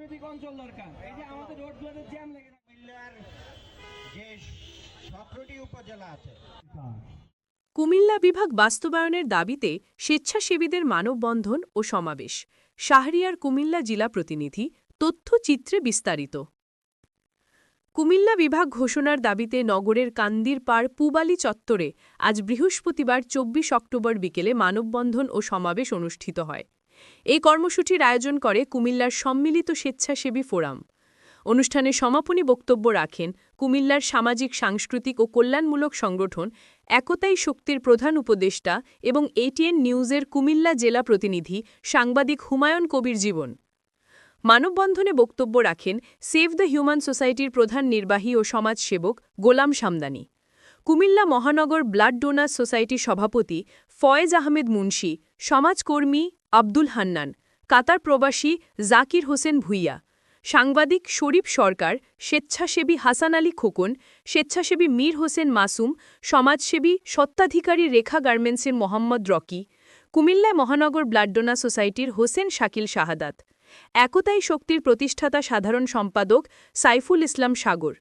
Traffic অঞ্চল দরকার। এই যে আমাদের রোডগুলোতে জ্যাম লেগে কুমিল্লার যে সতেরোটি উপজেলা আছে কুমিল্লা বিভাগ বাস্তবায়নের দাবিতে স্বেচ্ছাসেবীদের মানববন্ধন ও সমাবেশ। শাহরিয়ার কুমিল্লা জেলা প্রতিনিধি তথ্যচিত্রে বিস্তারিত। কুমিল্লা বিভাগ ঘোষণার দাবিতে নগরের কান্দির পাড় পুবালি চত্বরে আজ বৃহস্পতিবার চব্বিশ অক্টোবর বিকেলে মানববন্ধন ও সমাবেশ অনুষ্ঠিত হয়। এই কর্মসূচির আয়োজন করে কুমিল্লার সম্মিলিত স্বেচ্ছাসেবী ফোরাম। অনুষ্ঠানে সমাপনী বক্তব্য রাখেন কুমিল্লার সামাজিক, সাংস্কৃতিক ও কল্যাণমূলক সংগঠন একতাই শক্তির প্রধান উপদেষ্টা এবং এটিএন নিউজের কুমিল্লা জেলা প্রতিনিধি সাংবাদিক হুমায়ুন কবির জীবন। মানববন্ধনে বক্তব্য রাখেন সেভ দ্য হিউম্যান সোসাইটির প্রধান নির্বাহী ও সমাজসেবক গোলাম সামদানি। কুমিল্লা মহানগর ব্লাড ডোনার সোসাইটির সভাপতি ফয়েজ আহমেদ মুন্সি, সমাজকর্মী আব্দুল হান্নান, কাতার প্রবাসী জাকির হোসেন ভুইয়া, সাংবাদিক শরীফ সরকার, স্বেচ্ছাসেবী হাসান আলী খোকন, স্বেচ্ছাসেবী মীর হোসেন মাসুম, সমাজসেবী সত্ত্বাধিকারী রেখা গার্মেন্টসের মোহাম্মদ রকি কুমিল্লায় মহানগর ব্লাডডোনা সোসাইটির হোসেন শাকিল শাহাদাত। একতাই শক্তির প্রতিষ্ঠাতা সাধারণ সম্পাদক সাইফুল ইসলাম সাগর।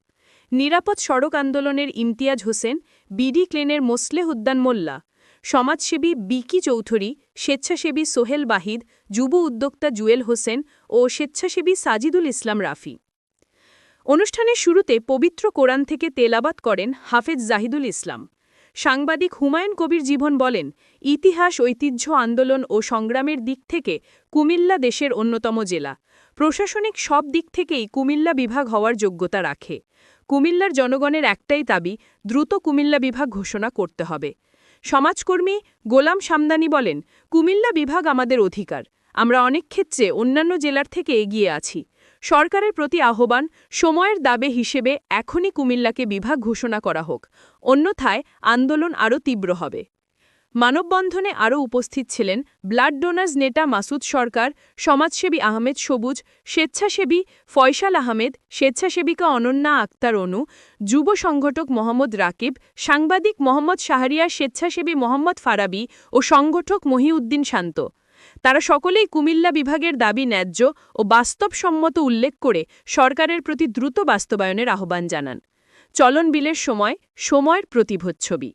নিরাপদ সড়ক আন্দোলনের ইমতিয়াজ হোসেন, বিডি ক্লেনের মোসলেহ উদ্দান মোল্লা। সমাজসেবী বিকি চৌধুরী, স্বেচ্ছাসেবী সোহেল বাহিদ, যুব উদ্যোক্তা জুয়েল হোসেন ও স্বেচ্ছাসেবী সাজিদুল ইসলাম রাফি। অনুষ্ঠানের শুরুতে পবিত্র কোরআন থেকে তেলাবাত করেন হাফেজ জাহিদুল ইসলাম। সাংবাদিক হুমায়ুন কবির জীবন বলেন, ইতিহাস, ঐতিহ্য আন্দোলন ও সংগ্রামের দিক থেকে কুমিল্লা দেশের অন্যতম জেলা। প্রশাসনিক সব দিক থেকেই কুমিল্লা বিভাগ হওয়ার যোগ্যতা রাখে। কুমিল্লার জনগণের একটাই দাবি, দ্রুত কুমিল্লা বিভাগ ঘোষণা করতে হবে। সমাজকর্মী গোলাম সামদানি বলেন, কুমিল্লা বিভাগ আমাদের অধিকার। আমরা অনেক ক্ষেত্রে অন্যান্য জেলার থেকে এগিয়ে আছি। সরকারের প্রতি আহ্বান, সময়ের দাবে হিসেবে এখনই কুমিল্লাকে বিভাগ ঘোষণা করা হোক। অন্যথায় আন্দোলন আরও তীব্র হবে। মানববন্ধনে আরও উপস্থিত ছিলেন ব্লাড ডোনার্স নেতা মাসুদ সরকার, সমাজসেবী আহমেদ সবুজ, স্বেচ্ছাসেবী ফয়সাল আহমেদ, স্বেচ্ছাসেবিকা অনন্যা আক্তার অনু, যুব সংগঠক মোহাম্মদ রাকিব, সাংবাদিক মোহাম্মদ শাহরিয়ার, স্বেচ্ছাসেবী মোহাম্মদ ফারাবি ও সংগঠক মহিউদ্দিন শান্ত। তারা সকলেই কুমিল্লা বিভাগের দাবি ন্যায্য ও বাস্তবসম্মত উল্লেখ করে সরকারের প্রতি দ্রুত বাস্তবায়নের আহ্বান জানান। চলন বিলের সময়, সময়ের প্রতিভচ্ছবি